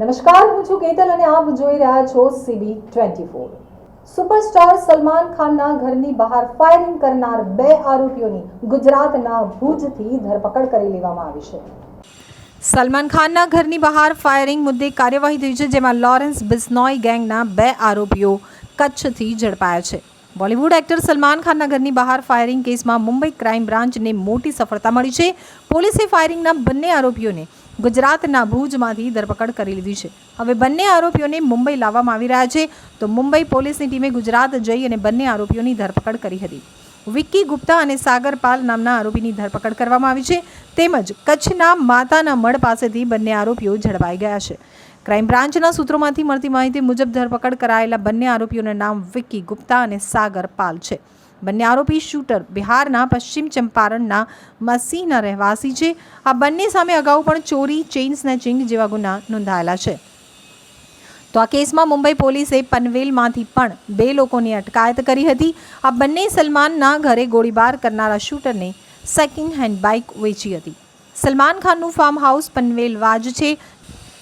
નમસ્કાર, હું છું કેતલ અને આપ જોઈ રહ્યા છો CB twenty four superstar Salman ખાનના ઘરની બહાર ફાયરિંગ કરનાર બે આરોપીઓની ગુજરાતના ભુજથી ધરપકડ કરી લેવામાં આવી છે. સલમાન ખાનના ઘરની બહાર ફાયરિંગ મુદ્દે કાર્યવાહી થઈ છે, જેમાં લોરેન્સ બિસ્નોય ગેંગના બે આરોપીઓ કચ્છથી ઝડપાયા છે. બોલિવૂડ એક્ટર સલમાન ખાનના ઘરની બહાર ફાયરિંગ કેસમાં મુંબઈ ક્રાઇમ બ્રાન્ચને મોટી સફળતા મળી છે. પોલીસે ફાયરિંગના બંને આરોપીઓને ગુજરાતના ભુજમાંથી ધરપકડ કરી લીધી છે. હવે બંને આરોપીઓને મુંબઈ લાવવામાં આવી રહ્યા છે. તો મુંબઈ પોલીસની ટીમે ગુજરાત જઈ અને બંને આરોપીઓની ધરપકડ કરી હતી. વિક્કી ગુપ્તા અને સાગર પાલ નામના આરોપીની ધરપકડ કરવામાં આવી છે. તેમજ કચ્છના માતાના મઢ પાસેથી બંને આરોપીઓ ઝડપાઈ ગયા છે. ક્રાઇમ બ્રાન્ચના સૂત્રોમાંથી મળતી માહિતી મુજબ ધરપકડ કરાયેલા બંને આરોપીઓના નામ વિક્કી ગુપ્તા અને સાગર પાલ છે. બંને આરોપી શૂટર બિહારના, પશ્ચિમ ચંપારણના મસીહના રહેવાસી છે. આ બંને સામે અગાઉ પણ ચોરી, ચેઇન સ્નેચિંગ જેવા ગુના નોંધાયેલા છે. તો આ કેસમાં મુંબઈ પોલીસે પનવેલમાંથી પણ બે લોકોની અટકાયત કરી હતી. આ બંને સલમાનના ઘરે ગોળીબાર કરનારા શૂટરને સેકન્ડ હેન્ડ બાઇક વેચી હતી. સલમાન ખાનનું ફાર્મ હાઉસ પનવેલ વાજ છે.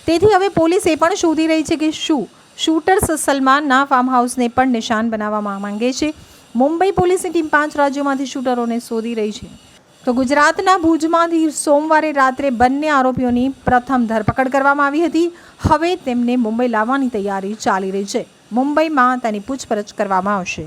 તેથી હવે પોલીસ એ પણ શોધી રહી છે કે શું શૂટર્સ સલમાનના ફાર્મ હાઉસને પણ નિશાન બનાવવા માંગે છે. મુંબઈ પોલીસની ટીમ પાંચ રાજ્યોમાંથી શૂટરોને શોધી રહી છે. તો ગુજરાતના ભુજમાંથી સોમવારે રાત્રે બંને આરોપીઓની પ્રથમ ધરપકડ કરવામાં આવી હતી. હવે તેમને મુંબઈ લાવવાની તૈયારી ચાલી રહી છે. મુંબઈમાં તેની પૂછપરછ કરવામાં આવશે.